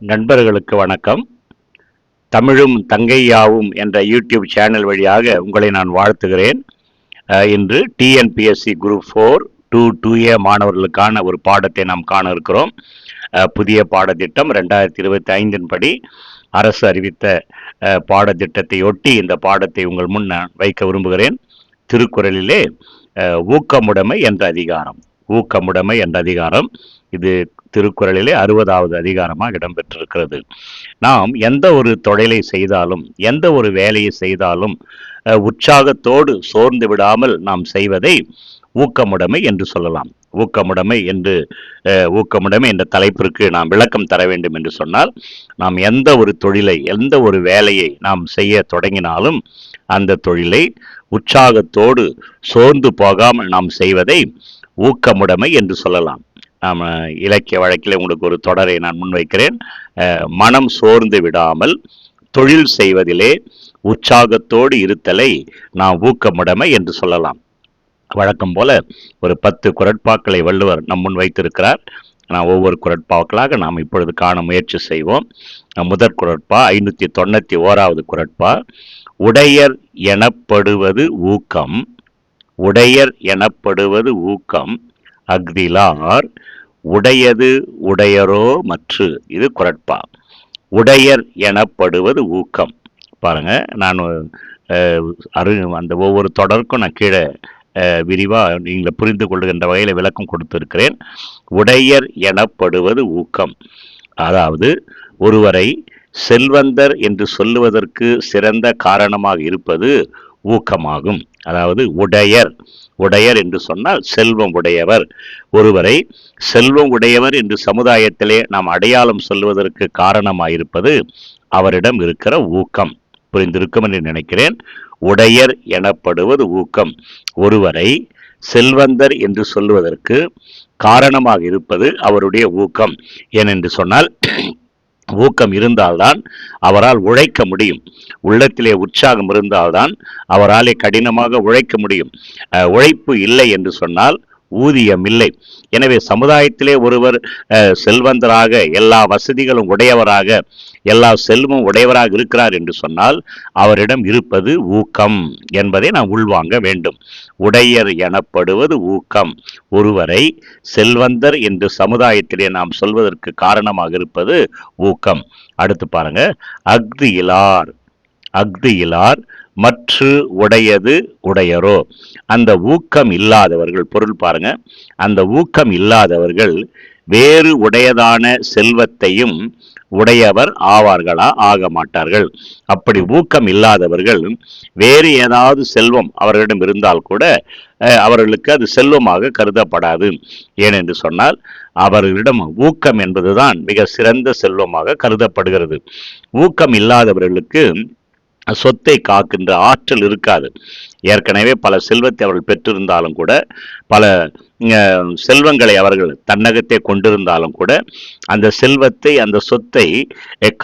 நண்பர்களுக்கு வணக்கம். தமிழும் தங்கையாவும் என்ற யூடியூப் சேனல் வழியாக உங்களை நான் வாழ்த்துகிறேன். இன்று TNPSC group four two two A மாணவர்களுக்கான ஒரு பாடத்தை நாம் காண இருக்கிறோம். புதிய பாடத்திட்டம் ரெண்டாயிரத்தி இருபத்தி ஐந்தின் படி அரசு அறிவித்த பாடத்திட்டத்தை ஒட்டி இந்த பாடத்தை உங்கள் முன் நான் வைக்க விரும்புகிறேன். திருக்குறளிலே ஊக்கமுடைமை என்ற அதிகாரம். ஊக்கமுடைமை என்ற அதிகாரம். இது திருக்குறளிலே அறுபதாவது அதிகாரமாக இடம்பெற்றிருக்கிறது. நாம் எந்த ஒரு தொழிலை செய்தாலும் எந்த ஒரு வேலையை செய்தாலும் உற்சாகத்தோடு சோர்ந்து விடாமல் நாம் செய்வதை ஊக்கமுடைமை என்று சொல்லலாம். ஊக்கமுடைமை என்று ஊக்கமுடைமை என்ற தலைப்பிற்கு நாம் விளக்கம் தர வேண்டும் என்று சொன்னால் நாம் எந்த ஒரு தொழிலை எந்த ஒரு வேலையை நாம் செய்ய தொடங்கினாலும் அந்த தொழிலை உற்சாகத்தோடு சோர்ந்து போகாமல் நாம் செய்வதை ஊக்கமுடைமை என்று சொல்லலாம். இலக்கிய வழக்கில் உங்களுக்கு ஒரு தொடரை நான் முன்வைக்கிறேன். மனம் சோர்ந்து விடாமல் தொழில் செய்வதிலே உற்சாகத்தோடு இருத்தலை நாம் ஊக்கமுடைமை என்று சொல்லலாம். வழக்கம் போல ஒரு பத்து குரட்பாக்களை வள்ளுவர் நம் முன் வைத்திருக்கிறார். நான் ஒவ்வொரு குரட்பாக்களாக நாம் இப்பொழுது காண முயற்சி செய்வோம். முதற் குரட்பா ஐநூற்றி தொண்ணூற்றி ஓராவது குரட்பா உடையர் எனப்படுவது ஊக்கம் உடையர் எனப்படுவது ஊக்கம் அஃதிலார் உடையது உடையரோ மற்று. இது குரட்பா உடையர் எனப்படுவது ஊக்கம். பாருங்க நான் அரு அந்த ஒவ்வொரு தொடருக்கும் நான் கீழே விரிவாக நீங்கள் புரிந்து கொள்ளுகின்ற வகையில் விளக்கம் கொடுத்திருக்கிறேன். உடையர் எனப்படுவது ஊக்கம். அதாவது ஒருவரை செல்வந்தர் என்று சொல்லுவதற்கு சிறந்த காரணமாக இருப்பது ஊக்கமாகும். அதாவது உடையர். உடையர் என்று சொன்னால் செல்வம் உடையவர். ஒருவரை செல்வம் உடையவர் என்று சமுதாயத்திலே நாம் அடையாளம் சொல்வதற்கு காரணமாயிருப்பது அவரிடம் இருக்கிற ஊக்கம். புரிந்திருக்கும் என்று நினைக்கிறேன். உடையர் எனப்படுவது ஊக்கம். ஒருவரை செல்வந்தர் என்று சொல்வதற்கு காரணமாக இருப்பது அவருடைய ஊக்கம். ஏனென்று சொன்னால் ஊக்கம் இருந்தால்தான் அவரால் உழைக்க முடியும். உள்ளத்திலே உற்சாகம் இருந்தால்தான் அவராலே கடினமாக உழைக்க முடியும். உழைப்பு இல்லை என்று சொன்னால் ஊதியம் இல்லை எனவே சமுதாயத்திலே ஒருவர் செல்வந்தராக எல்லா வசதிகளும் உடையவராக எல்லா செல்வம் உடையவராக இருக்கிறார் என்று சொன்னால் அவரிடம் இருப்பது ஊக்கம் என்பதை நாம் உள்வாங்க வேண்டும். உடையர் எனப்படுவது ஊக்கம். ஒருவரை செல்வந்தர் என்று சமுதாயத்திலே நாம் சொல்வதற்கு காரணமாக இருப்பது ஊக்கம். அடுத்து பாருங்க அக்தியிலார் அக்தியிலார் அஃது உடையது உடையரோ? அந்த ஊக்கம் இல்லாதவர்கள் பொருள் பாருங்க. அந்த ஊக்கம் இல்லாதவர்கள் வேறு உடையதான செல்வத்தையும் உடையவர் ஆவார்களா? ஆக மாட்டார்கள். அப்படி ஊக்கம் இல்லாதவர்கள் வேறு ஏதாவது செல்வம் அவர்களிடம் இருந்தால் கூட அவர்களுக்கு அது செல்வமாக கருதப்படாது. ஏனென்று சொன்னால் அவர்களிடம் ஊக்கம் என்பதுதான் மிக சிறந்த செல்வமாக கருதப்படுகிறது. ஊக்கம் இல்லாதவர்களுக்கு சொத்தை காக்கின்ற ஆற்றல் இருக்காது. ஏற்கனவே பல செல்வத்தை அவர்கள் பெற்றிருந்தாலும் கூட பல செல்வங்களை அவர்கள் தன்னகத்தை கொண்டிருந்தாலும் கூட அந்த செல்வத்தை அந்த சொத்தை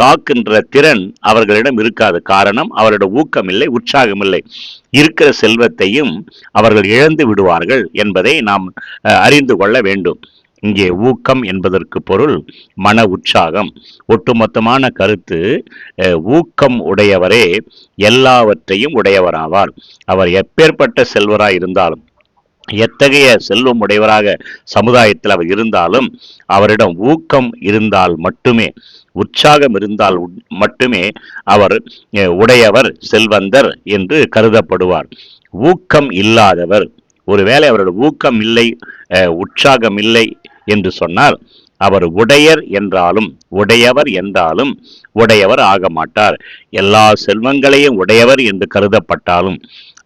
காக்கின்ற திறன் அவர்களிடம் இருக்காது. காரணம் அவரோட ஊக்கம் இல்லை உற்சாகம் இல்லை இருக்கிற செல்வத்தையும் அவர்கள் இழந்து விடுவார்கள் என்பதை நாம் அறிந்து கொள்ள வேண்டும். இங்கே ஊக்கம் என்பதற்கு பொருள் மன உற்சாகம். ஒட்டுமொத்தமான கருத்து ஊக்கம் உடையவரே எல்லாவற்றையும் உடையவராவார். அவர் எப்பேற்பட்ட செல்வராய் இருந்தாலும் எத்தகைய செல்வம் உடையவராக சமுதாயத்தில் அவர் இருந்தாலும் அவரிடம் ஊக்கம் இருந்தால் மட்டுமே உற்சாகம் இருந்தால் உட்- மட்டுமே அவர் உடையவர் செல்வந்தர் என்று கருதப்படுவார். ஊக்கம் இல்லாதவர் ஒருவேளை அவரோட ஊக்கம் இல்லை உற்சாகம் இல்லை என்று சொன்னால் அவர் உடையர் என்றாலும் உடையவர் என்றாலும் உடையவர் ஆக மாட்டார். எல்லா செல்வங்களையும் உடையவர் என்று கருதப்பட்டாலும்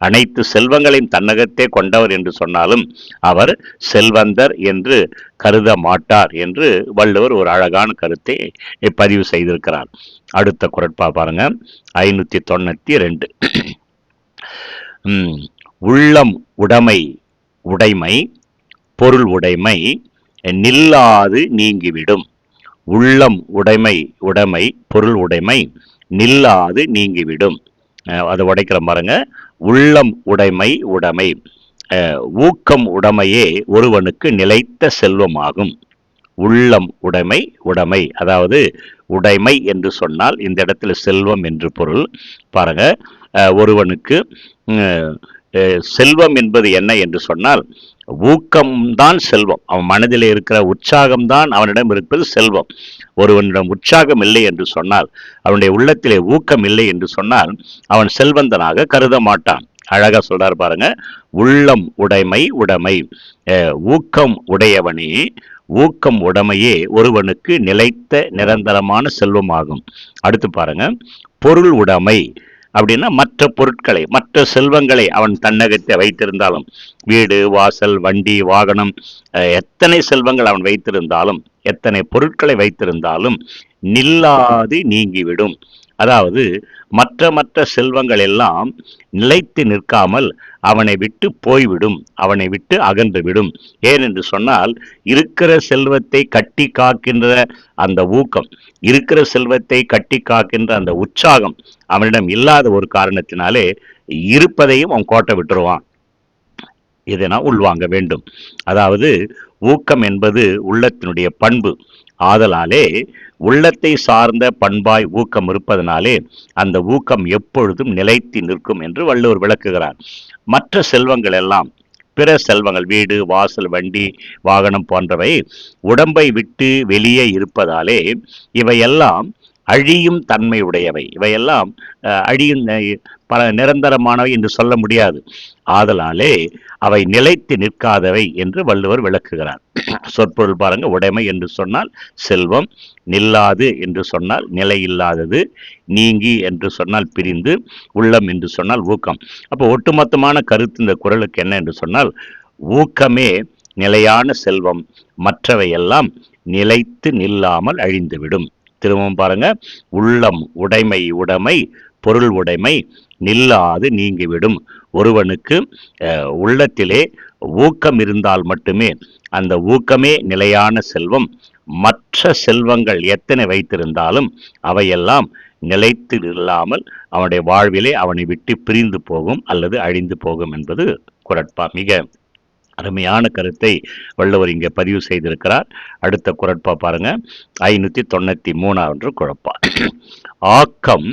அனைத்து செல்வங்களையும் தன்னகத்தே கொண்டவர் என்று சொன்னாலும் அவர் செல்வந்தர் என்று கருத மாட்டார் என்று வள்ளுவர் ஒரு அழகான கருத்தை பதிவு செய்திருக்கிறார். அடுத்த குரட்பா பாருங்க. ஐநூற்றி தொண்ணூற்றி ரெண்டு. உள்ளம் உடைமை உடைமை பொருள் உடைமை நில்லாது நீங்கிவிடும். உள்ளம் உடைமை உடைமை பொருள் உடைமை நில்லாது நீங்கிவிடும். அதை உடைக்கிற பாருங்க. உள்ளம் உடைமை உடைமை. ஊக்கம் உடைமையே ஒருவனுக்கு நிலைத்த செல்வமாகும். உள்ளம் உடைமை உடைமை. அதாவது உடைமை என்று சொன்னால் இந்த இடத்துல செல்வம் என்று பொருள். பாருங்க. ஒருவனுக்கு செல்வம் என்பது என்ன என்று சொன்னால் ஊக்கம்தான் செல்வம். அவன் மனதில் இருக்கிற உற்சாகம்தான் அவனிடம் இருப்பது செல்வம். ஒருவனிடம் உற்சாகம் இல்லை என்று சொன்னால் அவனுடைய உள்ளத்திலே ஊக்கம் இல்லை என்று சொன்னால் அவன் செல்வந்தனாக கருத மாட்டான். அழகா சொல்றார் பாருங்க உள்ளம் உடைமை உடைமை. ஊக்கம் உடையவனே ஊக்கம் உடைமையே ஒருவனுக்கு நிலைத்த நிரந்தரமான செல்வமாகும். அடுத்து பாருங்க பொருள் உடைமை. அப்படின்னா மற்ற பொருட்களை மற்ற செல்வங்களை அவன் தன்னகத்தை வைத்திருந்தாலும் வீடு வாசல் வண்டி வாகனம் எத்தனை செல்வங்கள் அவன் வைத்திருந்தாலும் எத்தனை பொருட்களை வைத்திருந்தாலும் நில்லாது நீங்கிவிடும். அதாவது மற்ற மற்ற செல்வங்கள் எல்லாம் நிலைத்து நிற்காமல் அவனை விட்டு போய்விடும் அவனை விட்டு அகன்றுவிடும். ஏனென்று சொன்னால் இருக்கிற செல்வத்தை கட்டி காக்கின்ற அந்த ஊக்கம் இருக்கிற செல்வத்தை கட்டி காக்கின்ற அந்த உற்சாகம் அவனிடம் இல்லாத ஒரு காரணத்தினாலே இருப்பதையும் அவன் கோட்டை விட்டுருவான். இதை நான் உள்வாங்க வேண்டும். அதாவது ஊக்கம் என்பது உள்ளத்தினுடைய பண்பு. ஆதலாலே உள்ளத்தை சார்ந்த பண்பாய் ஊக்கம் இருப்பதனாலே அந்த ஊக்கம் எப்பொழுதும் நிலைத்து நிற்கும் என்று வள்ளுவர் விளக்குகிறார். மற்ற செல்வங்கள் எல்லாம் பிற செல்வங்கள் வீடு வாசல் வண்டி வாகனம் போன்றவை உடம்பை விட்டு வெளியே இருப்பதாலே இவையெல்லாம் அழியும் தன்மை உடையவை இவையெல்லாம் அழியும் பல நிரந்தரமானவை என்று சொல்ல முடியாது. ஆதலாலே அவை நிலைத்து நிற்காதவை என்று வள்ளுவர் விளக்குகிறார். சொற்பொருள் பாருங்க உடைமை என்று சொன்னால் செல்வம் நில்லாது என்று சொன்னால் நிலை இல்லாதது நீங்கி என்று சொன்னால் பிரிந்து உள்ளம் என்று சொன்னால் ஊக்கம். அப்போ ஒட்டுமொத்தமான கருத்து இந்த குரலுக்கு என்ன என்று சொன்னால் ஊக்கமே நிலையான செல்வம் மற்றவையெல்லாம் நிலைத்து நில்லாமல் அழிந்துவிடும். திரும்பவும் பாருங்க உள்ளம் உடைமை உடைமை பொருள் உடைமை நில்லாது நீங்கிவிடும். ஒருவனுக்கு உள்ளத்திலே ஊக்கம் இருந்தால் மட்டுமே அந்த ஊக்கமே நிலையான செல்வம். மற்ற செல்வங்கள் எத்தனை வைத்திருந்தாலும் அவையெல்லாம் நிலைத்து இல்லாமல் அவனுடைய வாழ்விலே அவனை விட்டு பிரிந்து போகும் அல்லது அழிந்து போகும் என்பது குரட்பா. மிக அருமையான கருத்தை வள்ளுவர் இங்கே பதிவு செய்திருக்கிறார். அடுத்த குரட்பா பாருங்க. ஐநூற்றி தொண்ணூற்றி மூணாவது குழப்பா ஆக்கம்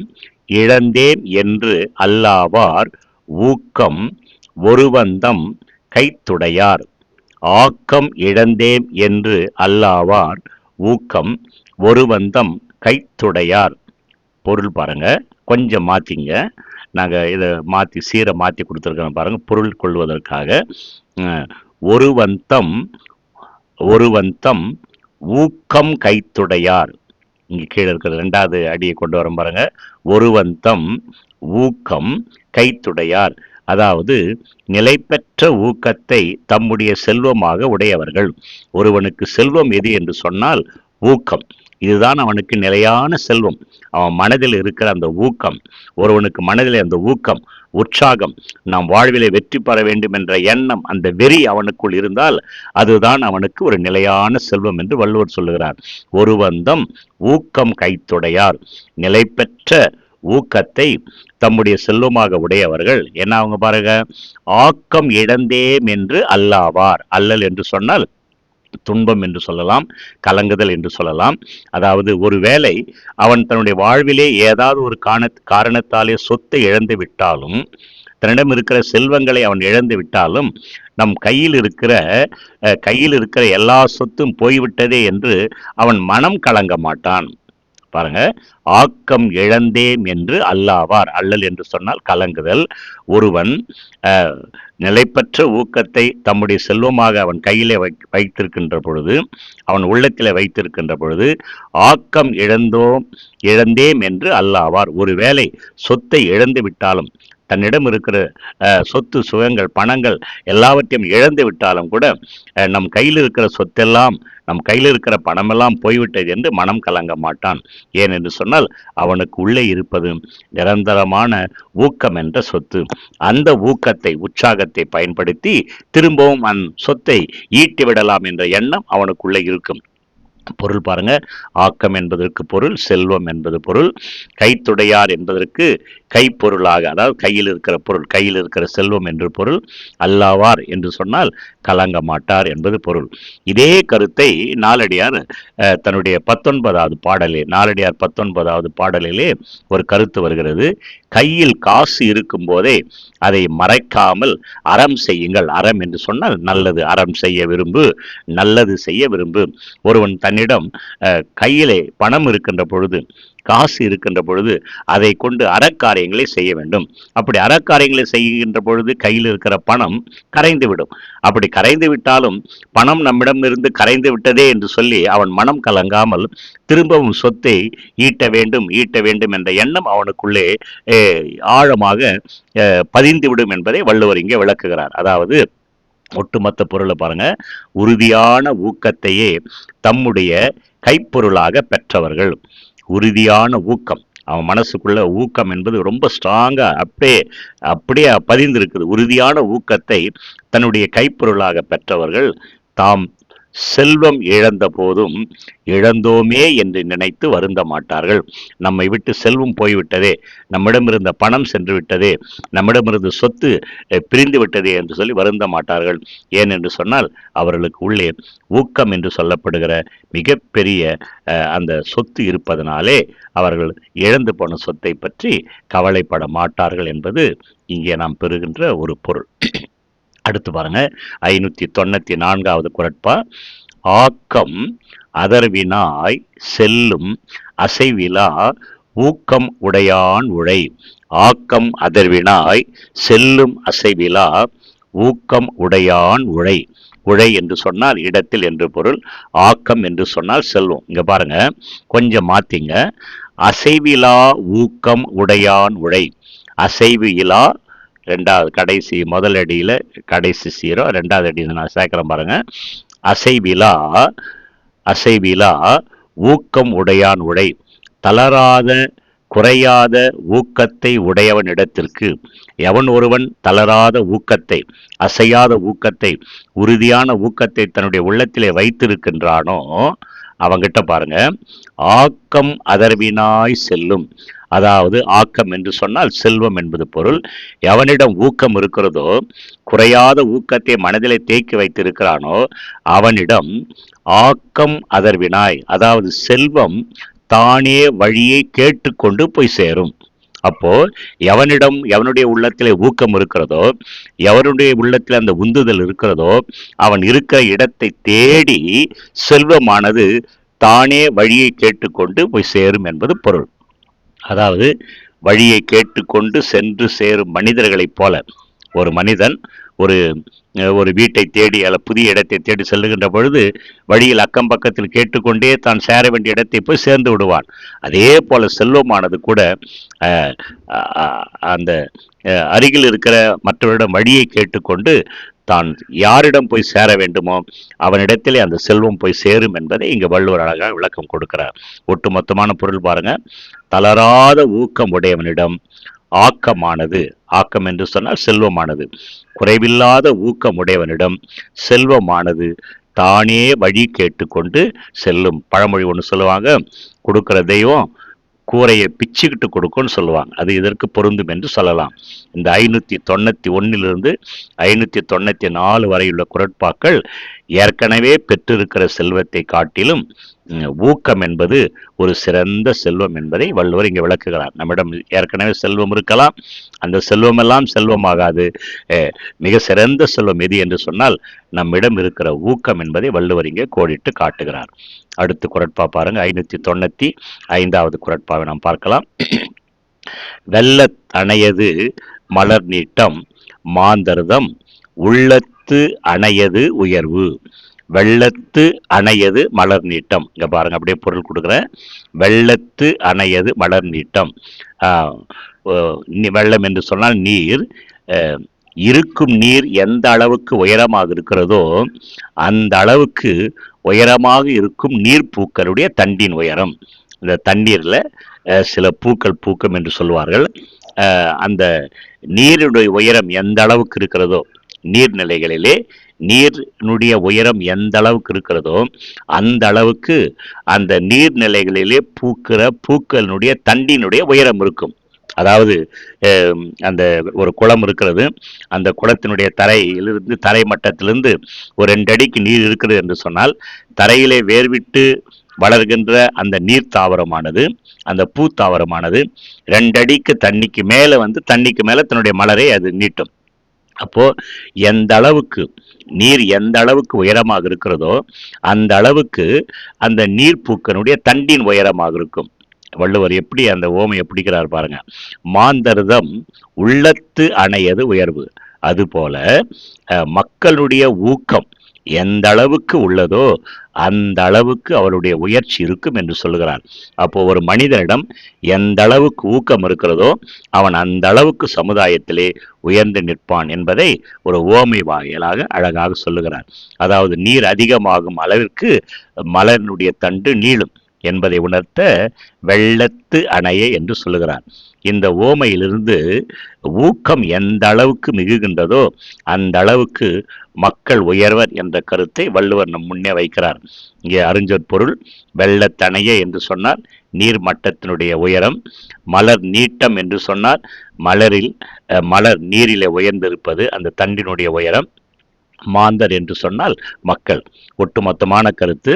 இழந்தேன் என்று அல்லாவார் ஊக்கம் ஒருவந்தம் கைத்துடையார். ஆக்கம் இழந்தேன் என்று அல்லாவார் ஊக்கம் ஒருவந்தம் கைத்துடையார். பொருள் பாருங்க கொஞ்சம் மாற்றிங்க நாங்கள் இதை மாற்றி சீரை மாற்றி கொடுத்துருக்கோம் பாருங்கள் பொருள் கொள்வதற்காக. ஒருவந்தம் ஒருவந்தம் ஊக்கம் கைத்துடையார். இங்கே கீழே இருக்கிற ரெண்டாவது அடியை கொண்டு வர பாருங்க. ஒருவந்தம் ஊக்கம் கைத்துடையார். அதாவது நிலைப்பெற்ற ஊக்கத்தை தம்முடைய செல்வமாக உடையவர்கள். ஒருவனுக்கு செல்வம் எது என்று சொன்னால் ஊக்கம். இதுதான் அவனுக்கு நிலையான செல்வம். அவன் மனதில் இருக்கிற அந்த ஊக்கம். ஒருவனுக்கு மனதில் அந்த ஊக்கம். உற்சாகம். நாம் வாழ்விலை வெற்றி பெற வேண்டும் என்ற எண்ணம் அந்த வெறி அவனுக்குள் இருந்தால் அதுதான் அவனுக்கு ஒரு நிலையான செல்வம் என்று வள்ளுவர் சொல்லுகிறார். ஒருவந்தம் ஊக்கம் கைத்துடையார். நிலை பெற்ற ஊக்கத்தை தம்முடைய செல்வமாக உடையவர்கள் என்ன அவங்க பாருங்க? ஆக்கம் இழந்தேம் என்று அல்லாவார். அல்லல் என்று சொன்னால் துன்பம் என்று சொல்லலாம் கலங்குதல் என்று சொல்லலாம். அதாவது ஒருவேளை அவன் தன்னுடைய வாழ்விலே ஏதாவது ஒரு காண காரணத்தாலே சொத்தை இழந்து விட்டாலும் தன்னிடம் இருக்கிற செல்வங்களை அவன் இழந்து விட்டாலும் நம் கையில் இருக்கிற கையில் இருக்கிற எல்லா சொத்தும் போய்விட்டதே என்று அவன் மனம் கலங்க மாட்டான். பாருங்க. ஆக்கம் இழந்தேன் என்று அல்லாவார் அல்லல் என்று சொன்னால் கலங்குதல். ஒருவன் நிலைப்பற்ற ஊக்கத்தை தம்முடைய செல்வமாக அவன் கையிலே வை வைத்திருக்கின்ற பொழுது அவன் உள்ளத்திலே வைத்திருக்கின்ற பொழுது ஆக்கம் இழந்தோம் இழந்தேம் என்று அல்லாவார் ஒருவேளை சொத்தை இழந்து விட்டாலும் தன்னிடம் இருக்கிற சொத்து சுகங்கள் பணங்கள் எல்லாவற்றையும் இழந்து விட்டாலும் கூட நம் கையில் இருக்கிற சொத்தெல்லாம் நம் கையில் இருக்கிற பணமெல்லாம் போய்விட்டது என்று மனம் கலங்க மாட்டான். ஏன் என்று சொன்னால் அவனுக்கு உள்ளே இருப்பது நிரந்தரமான ஊக்கம் என்ற சொத்து. அந்த ஊக்கத்தை உற்சாகத்தை பயன்படுத்தி திரும்பவும் அந் சொத்தை ஈட்டி விடலாம் என்ற எண்ணம் அவனுக்குள்ளே இருக்கும். பொருள் பாருங்க. ஆக்கம் என்பதற்கு பொருள் செல்வம் என்பது பொருள். கைத்துடையார் என்பதற்கு கைப்பொருளாக அதாவது கையில் இருக்கிற பொருள் கையில் இருக்கிற செல்வம் என்று பொருள். அல்லாவார் என்று சொன்னால் கலங்க மாட்டார் என்பது பொருள். இதே கருத்தை நாலடியார் தன்னுடைய பத்தொன்பதாவது பாடலே நாலடியார் பத்தொன்பதாவது பாடலிலே ஒரு கருத்து வருகிறது. கையில் காசு இருக்கும் போதே அதை மறைக்காமல் அறம் செய்யுங்கள். அறம் என்று சொன்னால் நல்லது. அறம் செய்ய விரும்பு நல்லது செய்ய விரும்பு. ஒருவன் தன்னிடம் கையிலே பணம் இருக்கின்ற பொழுது காசு இருக்கின்ற பொழுது அதை கொண்டு அறக்காரியங்களை செய்ய வேண்டும். அப்படி அறக்காரியங்களை செய்கின்ற பொழுது கையில் இருக்கிற பணம் கரைந்து விடும் அப்படி கரைந்து விட்டாலும் பணம் நம்மிடம் இருந்து கரைந்து விட்டதே என்று சொல்லி அவன் மனம் கலங்காமல் திரும்பவும் சொத்தை ஈட்ட வேண்டும் ஈட்ட வேண்டும் என்ற எண்ணம் அவனுக்குள்ளே ஆழமாக பதிந்து விடும் என்பதை வள்ளுவர் இங்கே விளக்குகிறார். அதாவது ஒட்டுமொத்த பொருளை பாருங்க. உறுதியான ஊக்கத்தையே தம்முடைய கைப்பொருளாக பெற்றவர்கள். உறுதியான ஊக்கம். அவன் மனசுக்குள்ள ஊக்கம் என்பது ரொம்ப ஸ்ட்ராங்காக அப்படியே அப்படியே பதிந்திருக்குது. உறுதியான ஊக்கத்தை தன்னுடைய கைப்பொருளாக பெற்றவர்கள் தாம் செல்வம் இழந்த போதும் இழந்தோமே என்று நினைத்து வருந்த மாட்டார்கள். நம்மை விட்டு செல்வம் போய்விட்டதே நம்மிடம் இருந்த பணம் சென்று விட்டதே நம்மிடமிருந்து சொத்து பிரிந்து விட்டதே என்று சொல்லி வருந்த மாட்டார்கள். ஏன் என்று சொன்னால் அவர்களுக்கு உள்ளே ஊக்கம் என்று சொல்லப்படுகிற மிகப்பெரிய அந்த சொத்து இருப்பதனாலே அவர்கள் இழந்து போன சொத்தை பற்றி கவலைப்பட மாட்டார்கள் என்பது இங்கே நாம் பெறுகின்ற ஒரு பொருள். அடுத்து பாருங்க. ஐநூத்தி தொண்ணூத்தி நான்காவது குரட்பா. ஆக்கம் அதர்வினாய் செல்லும் அசைவிலா ஊக்கம் உடையான் உழை. ஆக்கம் அதர்வினாய் செல்லும் அசைவிலா ஊக்கம் உடையான் உழை. உழை என்று சொன்னால் இடத்தில் என்று பொருள் ஆக்கம் என்று சொன்னால் செல்வம். இங்கே பாருங்க கொஞ்சம் மாத்திங்க. அசைவிலா ஊக்கம் உடையான் உழை. அசைவு இலா ரெண்டாவது கடைசி முதல் அடியில் கடைசி சீரோ ரெண்டாவது அடியில் நான் சேர்க்குறேன் பாருங்க. அசைவிலா அசைவிலா ஊக்கம் உடையான் உடை. தளராத குறையாத ஊக்கத்தை உடையவன் இடத்திற்கு. எவன் ஒருவன் தளராத ஊக்கத்தை அசையாத ஊக்கத்தை உறுதியான ஊக்கத்தை தன்னுடைய உள்ளத்திலே வைத்திருக்கின்றானோ அவங்கிட்ட பாருங்க ஆக்கம் அதர்வினாய் செல்லும். அதாவது ஆக்கம் என்று சொன்னால் செல்வம் என்பது பொருள். எவனிடம் ஊக்கம் இருக்கிறதோ குறையாத ஊக்கத்தை மனதிலே தேக்கி வைத்திருக்கிறானோ அவனிடம் ஆக்கம் அதர்வினாய் அதாவது செல்வம் தானே வழியை கேட்டுக்கொண்டு போய் சேரும். அப்போ எவனிடம் எவனுடைய உள்ளத்திலே ஊக்கம் இருக்கிறதோ எவனுடைய உள்ளத்தில் அந்த உந்துதல் இருக்கிறதோ அவன் இருக்கிற இடத்தை தேடி செல்வமானது தானே வழியை கேட்டுக்கொண்டு போய் சேரும் என்பது பொருள். அதாவது வழியை கேட்டுக்கொண்டு சென்று சேரும் மனிதர்களைப் போல. ஒரு மனிதன் ஒரு ஒரு வீட்டை தேடி அல்ல புதிய இடத்தை தேடி செல்லுகின்ற பொழுது வழியில் அக்கம் பக்கத்தில் கேட்டுக்கொண்டே தான் சேர வேண்டிய இடத்தை போய் சேர்ந்து விடுவான். அதே போல் செல்வமானது கூட அந்த அருகில் இருக்கிற மற்றவரிடம் வழியை கேட்டுக்கொண்டு தான் யாரிடம் போய் சேர வேண்டுமோ அவனிடத்திலே அந்த செல்வம் போய் சேரும் என்பதை இங்கு வள்ளுவர் அழகாக விளக்கம் கொடுக்கிறார். ஒட்டுமொத்தமான பொருள் பாருங்க. தளராத ஊக்கம் உடையவனிடம் ஆக்கமானது. ஆக்கம் என்று சொன்னால் செல்வமானது. குறைவில்லாத ஊக்கம் உடையவனிடம் செல்வமானது. தானே வழி கேட்டுக்கொண்டு செல்லும். பழமொழி ஒன்று சொல்லுவாங்க. கொடுக்குற தெய்வம் கூரையை பிச்சுக்கிட்டு கொடுக்கும்னு சொல்லுவாங்க. அது இதற்கு பொருந்தும் என்று சொல்லலாம். இந்த ஐநூற்றி தொண்ணூற்றி ஒன்றிலிருந்து ஐநூற்றி தொண்ணூற்றி நாலு வரையுள்ள குரட்பாக்கள் ஏற்கனவே பெற்றிருக்கிற செல்வத்தை காட்டிலும் ஊக்கம் என்பது ஒரு சிறந்த செல்வம் என்பதை வள்ளுவர் இங்கே விளக்குகிறார். நம்மிடம் ஏற்கனவே செல்வம் இருக்கலாம் அந்த செல்வமெல்லாம் செல்வமாகாது. மிக சிறந்த செல்வம் எது என்று சொன்னால் நம்மிடம் இருக்கிற ஊக்கம் என்பதை வள்ளுவர் இங்கே கோடிட்டு காட்டுகிறார். அடுத்து குரட்பா பாருங்க ஐநூத்தி தொண்ணூத்தி ஐந்தாவது குரட்பாவை நாம் பார்க்கலாம். வெள்ள அணையது மலர் நீட்டம் மாந்தர்தம் வெள்ளத்து அணையது உயர்வு. வெள்ளத்து அணையது மலர் நீட்டம். இங்கே பாருங்கள் அப்படியே பொருள் கொடுக்குறேன். வெள்ளத்து அணையது மலர் நீட்டம். வெள்ளம் என்று சொன்னால் நீர். இருக்கும் நீர் எந்த அளவுக்கு உயரமாக இருக்கிறதோ அந்த அளவுக்கு உயரமாக இருக்கும் நீர் பூக்களுடைய தண்டின் உயரம். இந்த தண்ணீரில் சில பூக்கள் பூக்கம் என்று சொல்வார்கள். அந்த நீருடைய உயரம் எந்த அளவுக்கு இருக்கிறதோ நீர்நிலைகளிலே நீரினுடைய உயரம் எந்த அளவுக்கு இருக்கிறதோ அந்த அளவுக்கு அந்த நீர்நிலைகளிலே பூக்கிற பூக்களினுடைய தண்டினுடைய உயரம் இருக்கும். அதாவது அந்த ஒரு குளம் இருக்கிறது. அந்த குளத்தினுடைய தரையிலிருந்து தரை மட்டத்திலிருந்து ஒரு ரெண்டு அடிக்கு நீர் இருக்கிறது என்று சொன்னால் தரையிலே வேர்விட்டு வளர்கின்ற அந்த நீர் தாவரமானது அந்த பூ தாவரமானது ரெண்டடிக்கு தண்ணிக்கு மேலே வந்து தண்ணிக்கு மேலே தன்னுடைய மலரை அது நீட்டும். அப்போது எந்த அளவுக்கு நீர் எந்த அளவுக்கு உயரமாக இருக்கிறதோ அந்த அளவுக்கு அந்த நீர் பூக்கனுடைய தண்டின் உயரமாக இருக்கும். வள்ளுவர் எப்படி அந்த ஓமையை பிடிக்கிறார் பாருங்க. மாந்தர்தம் உள்ளத்து அணையது உயர்வு. அதுபோல மக்களுடைய ஊக்கம் எந்த அளவுக்கு உள்ளதோ அந்த அளவுக்கு அவருடைய உயர்ச்சி இருக்கும் என்று சொல்கிறார் அப்போ ஒரு மனிதனிடம் எந்த அளவுக்கு ஊக்கம் இருக்கிறதோ அவன் அந்த அளவுக்கு சமுதாயத்திலே உயர்ந்து நிற்பான் என்பதை ஒரு ஓமை வாயிலாக அழகாக சொல்லுகிறார். அதாவது நீர் அதிகமாகும் அளவிற்கு மலரினுடைய தண்டு நீளும் என்பதை உணர்த்த வெள்ளத்து அணைய என்று சொல்லுகிறார். இந்த ஓமையிலிருந்து ஊக்கம் எந்த அளவுக்கு மிகுகின்றதோ அந்த அளவுக்கு மக்கள் உயர்வர் என்ற கருத்தை வள்ளுவர் நம் முன்னே வைக்கிறார். இங்கே அறிஞ்சொற்பொருள் வெள்ளத்தணைய என்று சொன்னார் நீர் மட்டத்தினுடைய உயரம் மலர் நீட்டம் என்று சொன்னார் மலரில் மலர் நீரிலே உயர்ந்திருப்பது அந்த தண்டினுடைய உயரம் மாந்தர் என்று சொன்னால் மக்கள். ஒட்டுமொத்தமான கருத்து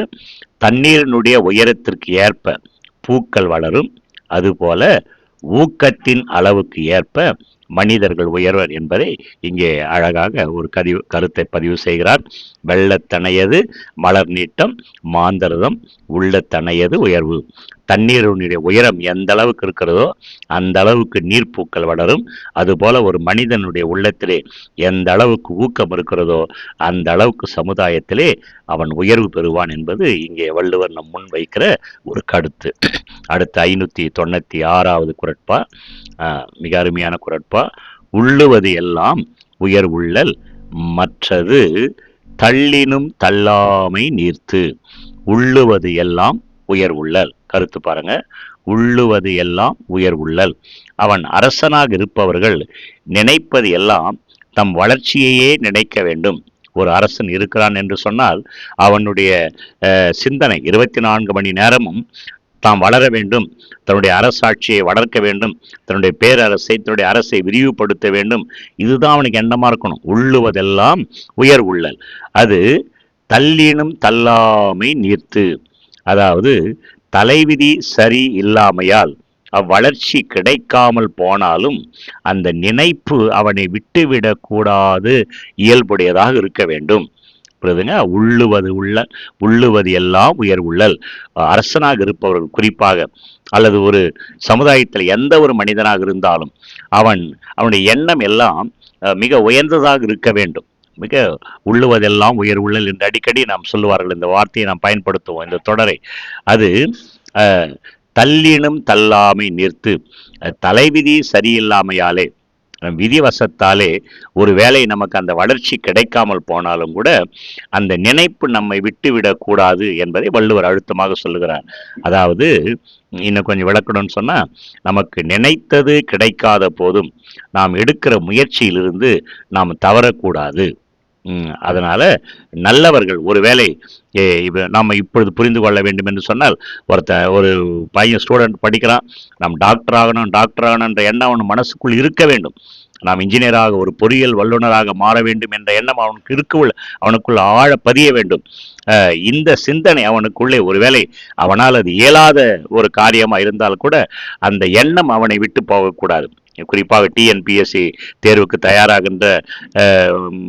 தண்ணீரினுடைய உயரத்திற்கு ஏற்ப பூக்கள் வளரும் அதுபோல ஊக்கத்தின் அளவுக்கு ஏற்ப மனிதர்கள் உயர்வர் என்பதை இங்கே அழகாக ஒரு கதிவு கருத்தை பதிவு செய்கிறார். வெள்ளத்தணையது மலர் நீட்டம் மாந்தரதம் உள்ளத்தணையது உயர்வு. தண்ணீருடைய உயரம் எந்த அளவுக்கு இருக்கிறதோ அந்த அளவுக்கு நீர்ப்பூக்கள் வளரும். அதுபோல ஒரு மனிதனுடைய உள்ளத்திலே எந்த அளவுக்கு ஊக்கம் இருக்கிறதோ அந்த அளவுக்கு சமுதாயத்திலே அவன் உயர்வு பெறுவான் என்பது இங்கே வள்ளுவர் நம் முன் வைக்கிற ஒரு கருத்து. அடுத்து ஐநூற்றி தொண்ணூற்றி ஆறாவது குரட்பா மிக அருமையான குரட்பா. உள்ளுவது எல்லாம் உயர்வுள்ளல் மற்றது தள்ளினும் தள்ளாமை நீர்த்து. உள்ளுவது எல்லாம் உயர் உள்ளல். கருத்து பாருங்க. உள்ளுவது எல்லாம் உயர் உள்ளல். அவன் அரசனாக இருப்பவர்கள் நினைப்பது எல்லாம் தம் வளர்ச்சியையே நினைக்க வேண்டும். ஒரு அரசன் இருக்கிறான் என்று சொன்னால் அவனுடைய சிந்தனை இருபத்தி நான்கு மணி நேரமும் தாம் வளர வேண்டும் தன்னுடைய அரசாட்சியை வளர்க்க வேண்டும் தன்னுடைய பேரரசை தன்னுடைய அரசை விரிவுபடுத்த வேண்டும். இதுதான் அவனுக்கு எண்ணமாக இருக்கணும். உள்ளுவதெல்லாம் உயர் உள்ளல். அது தள்ளினும் தள்ளாமை நீர்த்து. அதாவது தலைவிதி சரி இல்லாமையால் அவ்வளர்ச்சி கிடைக்காமல் போனாலும் அந்த நினைப்பு அவனை விட்டுவிடக்கூடாது. இயல்புடையதாக இருக்க வேண்டும். குறிப்பிடுதுங்க உள்ளுவது உள்ள உள்ளுவது எல்லாம் உயர் உள்ளல் அரசனாக இருப்பவர்கள் குறிப்பாக அல்லது ஒரு சமுதாயத்தில் எந்த ஒரு மனிதனாக இருந்தாலும் அவன் அவனுடைய எண்ணம் எல்லாம் மிக உயர்ந்ததாக இருக்க வேண்டும். மிக உள்ளுவதெல்லாம் உயர் உள்ளல் என்று அடிக்கடி நாம் சொல்லுவார்கள். இந்த வார்த்தையை நாம் பயன்படுத்துவோம் இந்த தொடரை. அது தள்ளினும் தள்ளாமை நிறுத்து தலைவிதி சரியில்லாமையாலே விதிவசத்தாலே ஒரு வேளை நமக்கு அந்த வளர்ச்சி கிடைக்காமல் போனாலும் கூட அந்த நினைப்பு நம்மை விட்டுவிடக்கூடாது என்பதை வள்ளுவர் அழுத்தமாக சொல்லுகிறார். அதாவது இன்னும் கொஞ்சம் விளக்கணும்னு சொன்னால் நமக்கு நினைத்தது கிடைக்காத போதும் நாம் எடுக்கிற முயற்சியிலிருந்து நாம் தவறக்கூடாது. அதனால நல்லவர்கள் ஒருவேளை ஏ, நாம் இப்பொழுது புரிந்து கொள்ள வேண்டும் என்று சொன்னால் ஒருத்த ஒரு பையன் ஸ்டூடெண்ட் படிக்கிறான் நாம் டாக்டர் ஆகணும் டாக்டர் ஆகணும்ன்ற எண்ணம் அவன் மனசுக்குள் இருக்க வேண்டும். நாம் இன்ஜினியராக ஒரு பொறியியல் வல்லுநராக மாற வேண்டும் என்ற எண்ணம் அவனுக்கு இருக்குள்ள அவனுக்குள் ஆழ பதிய வேண்டும். இந்த சிந்தனை அவனுக்குள்ளே ஒருவேளை அவனால் அது இயலாத ஒரு காரியமாக இருந்தால் கூட அந்த எண்ணம் அவனை விட்டு போகக்கூடாது. குறிப்பாக டிஎன்பிஎஸ்சி தேர்வுக்கு தயாராகின்ற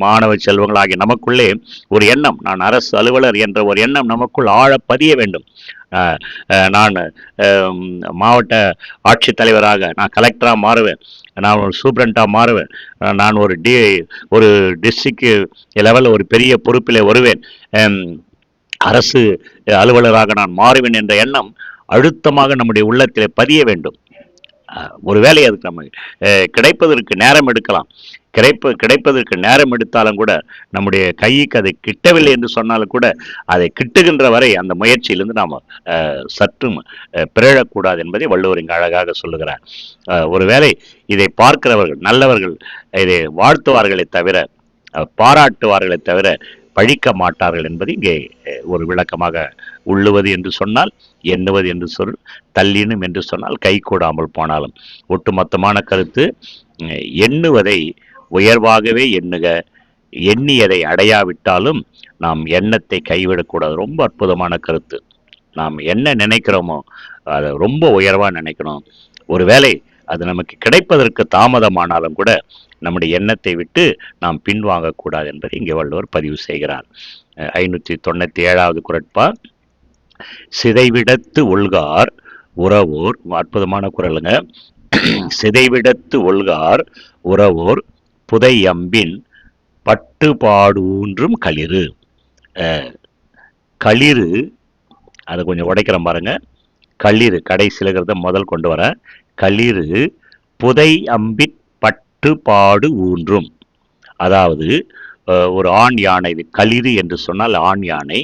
மாணவ செல்வங்களாகிய நமக்குள்ளே ஒரு எண்ணம் நான் அரசு அலுவலர் என்ற ஒரு எண்ணம் நமக்குள் ஆழ பதிய வேண்டும். நான் மாவட்ட ஆட்சித்தலைவராக நான் கலெக்டராக மாறுவேன். நான் ஒரு சூப்பரண்டாக மாறுவேன். நான் ஒரு டி ஒரு டிஸ்ட்ரிக்கு லெவலில் ஒரு பெரிய பொறுப்பில் வருவேன். அரசு அலுவலராக நான் மாறுவேன் என்ற எண்ணம் அழுத்தமாக நம்முடைய உள்ளத்தில் பதிய வேண்டும். ஒருவேளை அதுக்கு நம்ம கிடைப்பதற்கு நேரம் எடுக்கலாம். கிடைப்ப கிடைப்பதற்கு நேரம் எடுத்தாலும் கூட நம்முடைய கைக்கு அது கிட்டவில்லை என்று சொன்னாலும் கூட அதை கிட்டுகின்ற வரை அந்த முயற்சியிலிருந்து நாம் சற்றும் பிறழக்கூடாது என்பதை வள்ளுவர் இங்கு அழகாக சொல்லுகிறார். ஒருவேளை இதை பார்க்கிறவர்கள் நல்லவர்கள் இதை வாழ்த்துவார்களே தவிர பாராட்டுவார்களே தவிர பழிக்க மாட்டார்கள் என்பது இங்கே ஒரு விளக்கமாக உள்ளுவது என்று சொன்னால் எண்ணுவது என்று சொல் தள்ளினும் என்று சொன்னால் கை கூடாமல் போனாலும். ஒட்டுமொத்தமான கருத்து எண்ணுவதை உயர்வாகவே எண்ணுக எண்ணியதை அடையாவிட்டாலும் நாம் எண்ணத்தை கைவிடக்கூடாது. ரொம்ப அற்புதமான கருத்து. நாம் என்ன நினைக்கிறோமோ அதை ரொம்ப உயர்வாக நினைக்கணும். ஒருவேளை அது நமக்கு கிடைப்பதற்கு தாமதமானாலும் கூட நம்முடைய எண்ணத்தை விட்டு நாம் பின்வாங்கக்கூடாது என்பதை இங்கே வள்ளுவர் பதிவு செய்கிறார். ஐநூற்றி தொண்ணூற்றி ஏழாவது குரட்பா சிதைவிடத்து ஒல்கார் உறவோர் அற்புதமான குரலுங்க. சிதைவிடத்து ஒல்கார் உறவோர் புதையம்பின் பட்டுப்பாடூன்றும் களிறு அஹ், களிறு அதை கொஞ்சம் உடைக்கிறேன் பாருங்க. களிறு கடைசியில் இருக்கிறத முதல் கொண்டு வரேன் களிறு புதை அம்பிற் பட்டுப்பாடு ஊன்றும். அதாவது ஒரு ஆண் யானை இது களிறு என்று சொன்னால் ஆண் யானை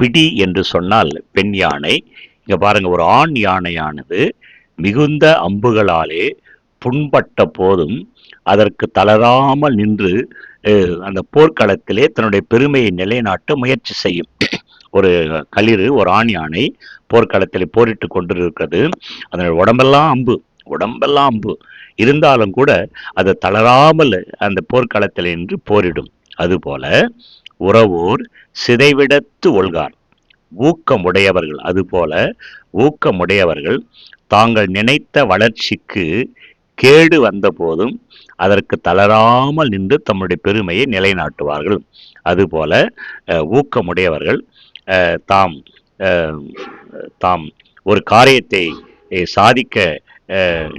பிடி என்று சொன்னால் பெண் யானை. இங்கே பாருங்கள் ஒரு ஆண் யானையானது மிகுந்த அம்புகளாலே புண்பட்ட போதும் அதற்கு தளராமல் நின்று அந்த போர்க்களத்திலே தன்னுடைய பெருமையை நிலைநாட்ட முயற்சி செய்யும். ஒரு களிறு ஒரு ஆண் யானை போர்க்களத்தில் போரிட்டு கொண்டிருக்கிறது. அதனுடைய உடம்பெல்லாம் அம்பு உடம்பெல்லாம் அம்பு. இருந்தாலும் கூட அது தளராமல் அந்த போர்க்களத்தில் நின்று போரிடும். அதுபோல உறவோர் சிதைவிடத்து ஒல்கார் ஊக்கமுடையவர்கள் அதுபோல ஊக்கமுடையவர்கள் தாங்கள் நினைத்த வளர்ச்சிக்கு கேடு வந்த போதும் அதற்கு தளராமல் நின்று தம்முடைய பெருமையை நிலைநாட்டுவார்கள். அதுபோல ஊக்கமுடையவர்கள் தாம் தாம் ஒரு காரியத்தை சாதிக்க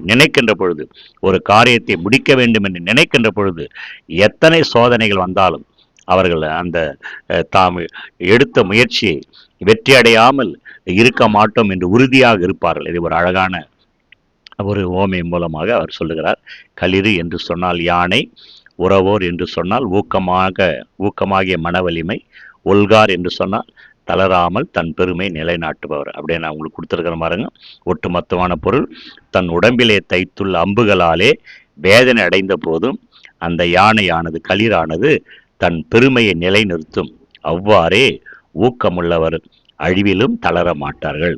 நினைக்கின்ற பொழுது ஒரு காரியத்தை முடிக்க வேண்டும் என்று நினைக்கின்ற பொழுது எத்தனை சோதனைகள் வந்தாலும் அவர்கள் அந்த தாம் எடுத்த முயற்சியை வெற்றியடையாமல் இருக்க மாட்டோம் என்று உறுதியாக இருப்பார்கள். இது ஒரு அழகான ஒரு ஓமை மூலமாக அவர் சொல்லுகிறார். களிறு என்று சொன்னால் யானை உறவோர் என்று சொன்னால் ஊக்கமாக ஊக்கமாகிய மன வலிமை ஒல்கார் என்று சொன்னால் தளராமல் தன் பெருமை நிலைநாட்டுபவர். அப்படியே நான் உங்களுக்கு கொடுத்துருக்கிற பாருங்க. ஒட்டுமொத்தமான பொருள். தன் உடம்பிலே தைத்துள்ள அம்புகளாலே வேதனை அடைந்த போதும் அந்த யானையானது களிரானது தன் பெருமையை நிலைநிறுத்தும். அவ்வாறே ஊக்கமுள்ளவர் அழிவிலும் தளர மாட்டார்கள்.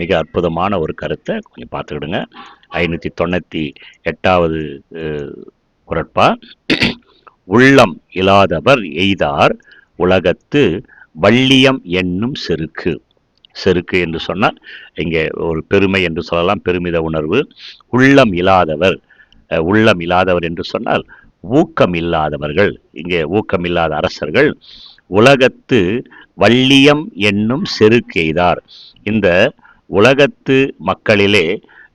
மிக அற்புதமான ஒரு கருத்தை கொஞ்சம் பார்த்துக்கிடுங்க. ஐநூற்றி தொண்ணூற்றி எட்டாவது குரட்பா உள்ளம் இல்லாதவர் எய்தார் உலகத்து வள்ளியம் என்னும் செருக்கு. செருக்கு என்று சொன்னால் இங்கே ஒரு பெருமை என்று சொல்லலாம் பெருமித உணர்வு. உள்ளம் இல்லாதவர் உள்ளம் இல்லாதவர் என்று சொன்னால் ஊக்கம் இல்லாதவர்கள் இங்கே ஊக்கம் இல்லாத அரசர்கள் உலகத்து வள்ளியம் என்னும் செருக்கெய்தார் இந்த உலகத்து மக்களிலே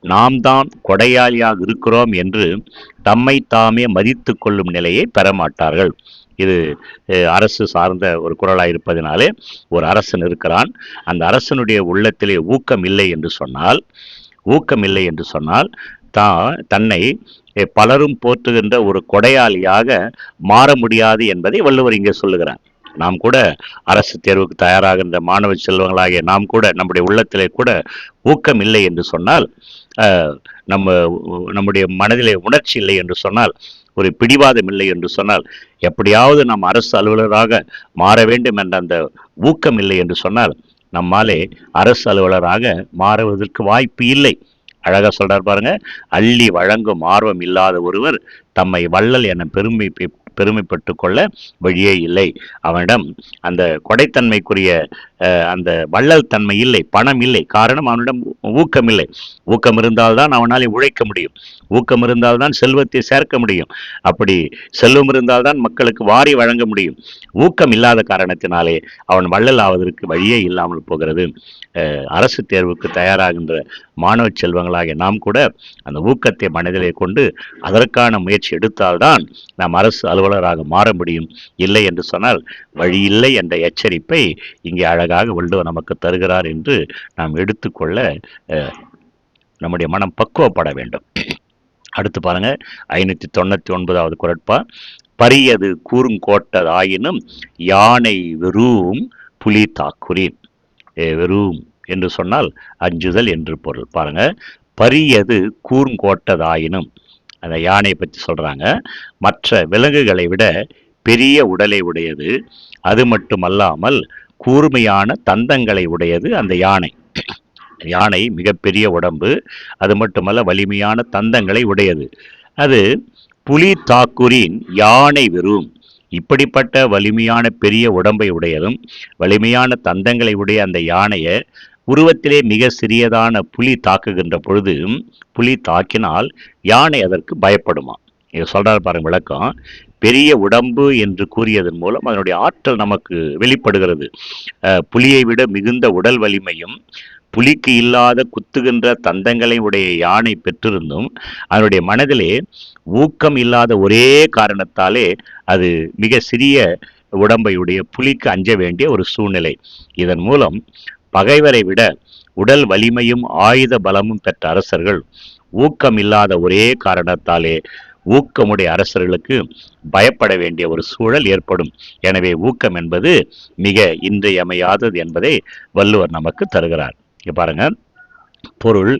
நாம் தான் கொடையாளியாக இருக்கிறோம் என்று தம்மை தாமே மதித்து கொள்ளும் நிலையை பெறமாட்டார்கள் இது அரசு சார்ந்த ஒரு குரலாக இருப்பதினாலே ஒரு அரசன் இருக்கிறான். அந்த அரசனுடைய உள்ளத்திலே ஊக்கம் இல்லை என்று சொன்னால் ஊக்கம் இல்லை என்று சொன்னால் தான் தன்னை பலரும் போற்றுகின்ற ஒரு கொடையாளியாக மாற முடியாது என்பதை வள்ளுவர் இங்கே சொல்லுகிறார். நாம் கூட அரசு தேர்வுக்கு தயாராகின்ற மாணவ செல்வங்களாகிய நாம் கூட நம்முடைய உள்ளத்திலே கூட ஊக்கம் இல்லை என்று சொன்னால் நம்ம நம்முடைய மனதிலே உணர்ச்சி இல்லை என்று சொன்னால் ஒரு பிடிவாதம் இல்லை என்று சொன்னால் எப்படியாவது நாம் அரசு அலுவலராக மாற வேண்டும் என்ற அந்த ஊக்கம் இல்லை என்று சொன்னால் நம்மாலே அரசு அலுவலராக மாறுவதற்கு வாய்ப்பு இல்லை. அழகாக சொல்கிறார் பாருங்க அள்ளி வழங்கும் ஆர்வம் இல்லாத ஒருவர் தம்மை வள்ளல் என பெருமை பெருமைப்பட்டு கொள்ள வழியே இல்லை. அவனிடம் அந்த கொடைத்தன்மைக்குரிய அந்த வள்ளல் தன்மை இல்லை பணம் இல்லை. காரணம் அவனிடம் ஊக்கம் இல்லை. ஊக்கம் இருந்தால்தான் அவனால் உழைக்க முடியும். ஊக்கம் இருந்தால்தான் செல்வத்தை சேர்க்க முடியும். அப்படி செல்வம் இருந்தால்தான் மக்களுக்கு வாரி வழங்க முடியும். ஊக்கம் இல்லாத காரணத்தினாலே அவன் வள்ளல் ஆவதற்கு வழியே இல்லாமல் போகிறது. அரசு தேர்வுக்கு தயாராகின்ற மாணவ செல்வங்களாகிய நாம் கூட அந்த ஊக்கத்தை மனதிலே கொண்டு அதற்கான முயற்சி எடுத்தால்தான் நாம் அரசு சோழராக மாற முடியும். இல்லை என்று சொன்னால் வழி இல்லை என்ற எச்சரிப்பை இங்கே அழகாக வள்ளுவர் நமக்கு தருகிறார் என்று நாம் எடுத்துக்கொள்ள நம்முடைய மனம் பக்குவப்பட வேண்டும். அடுத்து பாருங்க ஐநூற்றி தொண்ணூற்றி ஒன்பதாவது குரட்பா. பரியது கூறுங்கோட்டதாயினும் யானை வெறும் புலி தாக்குரின் வெறும் என்று சொன்னால் அஞ்சுதல் என்று பொருள். பாருங்க பரியது கூர்ங்கோட்டதாயினும் அந்த யானையை பற்றி சொல்கிறாங்க மற்ற விலங்குகளை விட பெரிய உடலை உடையது. அது மட்டுமல்லாமல் கூர்மையான தந்தங்களை உடையது அந்த யானை. யானை மிகப்பெரிய உடம்பு அது மட்டுமல்ல வலிமையான தந்தங்களை உடையது. அது புலி தாக்குரின் யானை வெறும். இப்படிப்பட்ட வலிமையான பெரிய உடம்பை உடையதும் வலிமையான தந்தங்களை உடைய அந்த யானையை உருவத்திலே மிக சிறியதான புலி தாக்குகின்ற பொழுது புலி தாக்கினால் யானை அதற்கு பயப்படுமா? இதை சொல்கிறார் பாருங்க விளக்கம். பெரிய உடம்பு என்று கூறியதன் மூலம் அதனுடைய ஆற்றல் நமக்கு வெளிப்படுகிறது. புலியை விட மிகுந்த உடல் வலிமையும் புலிக்கு இல்லாத குத்துகின்ற தந்தங்களை உடைய யானை பெற்றிருந்தும் அதனுடைய மனதிலே ஊக்கம் இல்லாத ஒரே காரணத்தாலே அது மிக சிறிய உடம்பையுடைய புலிக்கு அஞ்ச வேண்டிய ஒரு சூழ்நிலை. இதன் மூலம் பகைவரை விட உடல் வலிமையும் ஆயுத பலமும் பெற்ற அரசர்கள் ஊக்கம் இல்லாத ஒரே காரணத்தாலே ஊக்கமுடைய அரசர்களுக்கு பயப்பட வேண்டிய ஒரு சூழல் ஏற்படும். எனவே ஊக்கம் என்பது மிக இன்றியமையாதது என்பதை வள்ளுவர் நமக்கு தருகிறார். பாருங்க. பொருள்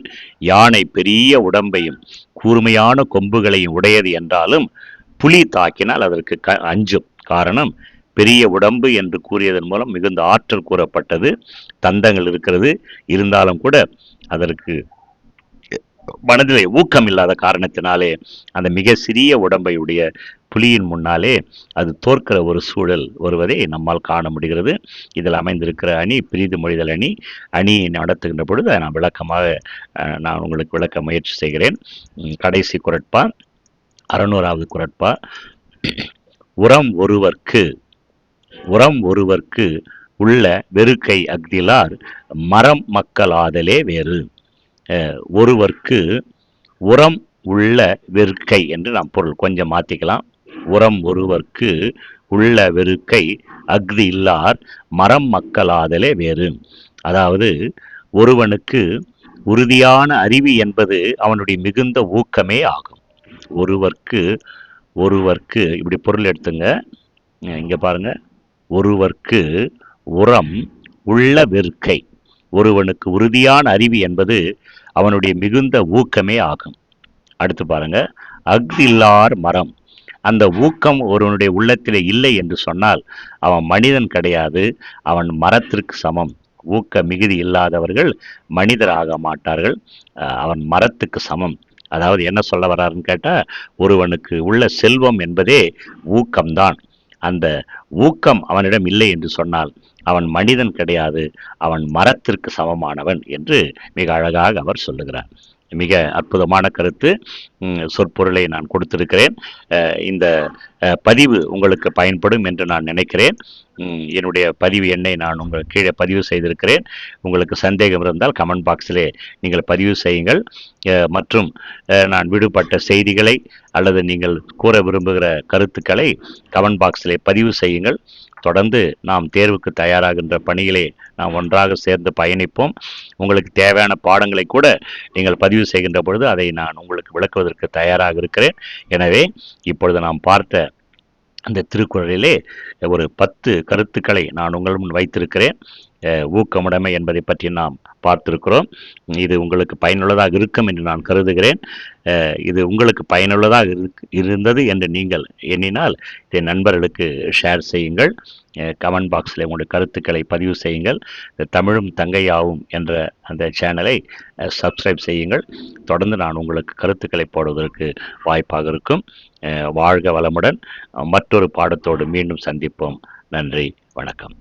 யானை பெரிய உடம்பையும் கூர்மையான கொம்புகளையும் உடையது என்றாலும் புலி தாக்கினால் அதற்கு க அஞ்சும் காரணம் பெரிய உடம்பு என்று கூறியதன் மூலம் மிகுந்த ஆற்றல் கூறப்பட்டது. தந்தங்கள் இருக்கிறது. இருந்தாலும் கூட அதற்கு மனதிலே ஊக்கம் இல்லாத காரணத்தினாலே அந்த மிக சிறிய உடம்பையுடைய புலியின் முன்னாலே அது தோற்கிற ஒரு சூழல் வருவதை நம்மால் காண முடிகிறது. இதில் அமைந்திருக்கிற அணி பிரிது மொழிதல் அணி அணியை நடத்துகின்ற பொழுது நான் விளக்கமாக நான் உங்களுக்கு விளக்க முயற்சி செய்கிறேன். கடைசி குரட்பா அறநூறாவது குரட்பா உரம் ஒருவர்க்கு உரம் ஒருவர்க்கு உள்ள வெறுக்கை அக்திலார் மரம் மக்களாதலே வேறு. ஒருவர்க்கு உரம் உள்ள வெறுக்கை என்று நாம் பொருள் கொஞ்சம் மாற்றிக்கலாம் உரம் ஒருவர்க்கு உள்ள வெறுக்கை அக்தி இல்லார் மரம் மக்களாதலே வேறு. அதாவது ஒருவனுக்கு உறுதியான அறிவு என்பது அவனுடைய மிகுந்த ஊக்கமே ஆகும். ஒருவர்க்கு ஒருவர்க்கு இப்படி பொருள் எடுத்துங்க. இங்கே பாருங்கள் ஒருவர்க்கு உரம் உள்ள வெறுக்கை. ஒருவனுக்கு உறுதியான அறிவு என்பது அவனுடைய மிகுந்த ஊக்கமே ஆகும். அடுத்து பாருங்க அக்தில்லார் மரம். அந்த ஊக்கம் ஒருவனுடைய உள்ளத்திலே இல்லை என்று சொன்னால் அவன் மனிதன் கிடையாது அவன் மரத்திற்கு சமம். ஊக்க மிகுதி இல்லாதவர்கள் மனிதராக மாட்டார்கள் அவன் மரத்துக்கு சமம். அதாவது என்ன சொல்ல வர்றாருன்னு கேட்டால் ஒருவனுக்கு உள்ள செல்வம் என்பதே ஊக்கம்தான். அந்த ஊக்கம் அவனிடம் இல்லை என்று சொன்னால் அவன் மனிதன் கிடையாது அவன் மரத்திற்கு சமமானவன் என்று மிக அழகாக அவர் சொல்லுகிறார். மிக அற்புதமான கருத்து. சொற்பொருளை நான் கொடுத்திருக்கிறேன். இந்த பதிவு உங்களுக்கு பயன்படும் என்று நான் நினைக்கிறேன். என்னுடைய பதிவு எண்ணை நான் உங்கள் கீழே பதிவு செய்திருக்கிறேன். உங்களுக்கு சந்தேகம் இருந்தால் கமெண்ட் பாக்ஸிலே நீங்கள் பதிவு செய்யுங்கள். மற்றும் நான் விடுபட்ட செய்திகளை அல்லது நீங்கள் கூற விரும்புகிற கருத்துக்களை கமெண்ட் பாக்ஸிலே பதிவு செய்யுங்கள். தொடர்ந்து நாம் தேர்வுக்கு தயாராகின்ற பணிகளை நாம் ஒன்றாக சேர்ந்து பயணிப்போம். உங்களுக்கு தேவையான பாடங்களை கூட நீங்கள் பதிவு செய்கின்ற பொழுது அதை நான் உங்களுக்கு விளக்குவதற்கு தயாராக இருக்கிறேன். எனவே இப்பொழுது நாம் பார்த்த அந்த திருக்குறளிலே ஒரு பத்து கருத்துக்களை நான் உங்கள் முன் வைத்திருக்கிறேன். ஊக்கமுடைமை என்பதை பற்றி நாம் பார்த்திருக்கிறோம். இது உங்களுக்கு பயனுள்ளதாக இருக்கும் என்று நான் கருதுகிறேன். இது உங்களுக்கு பயனுள்ளதாக இருந்தது என்று நீங்கள் எண்ணினால் இதை நண்பர்களுக்கு ஷேர் செய்யுங்கள். கமெண்ட் பாக்ஸில் உங்களுடைய கருத்துக்களை பதிவு செய்யுங்கள். தமிழும் தங்கையாவும் என்ற அந்த சேனலை சப்ஸ்கிரைப் செய்யுங்கள். தொடர்ந்து நான் உங்களுக்கு கருத்துக்களை போடுவதற்கு வாய்ப்பாக இருக்கும். வாழ்க வளமுடன். மற்றொரு பாடத்தோடு மீண்டும் சந்திப்போம். நன்றி வணக்கம்.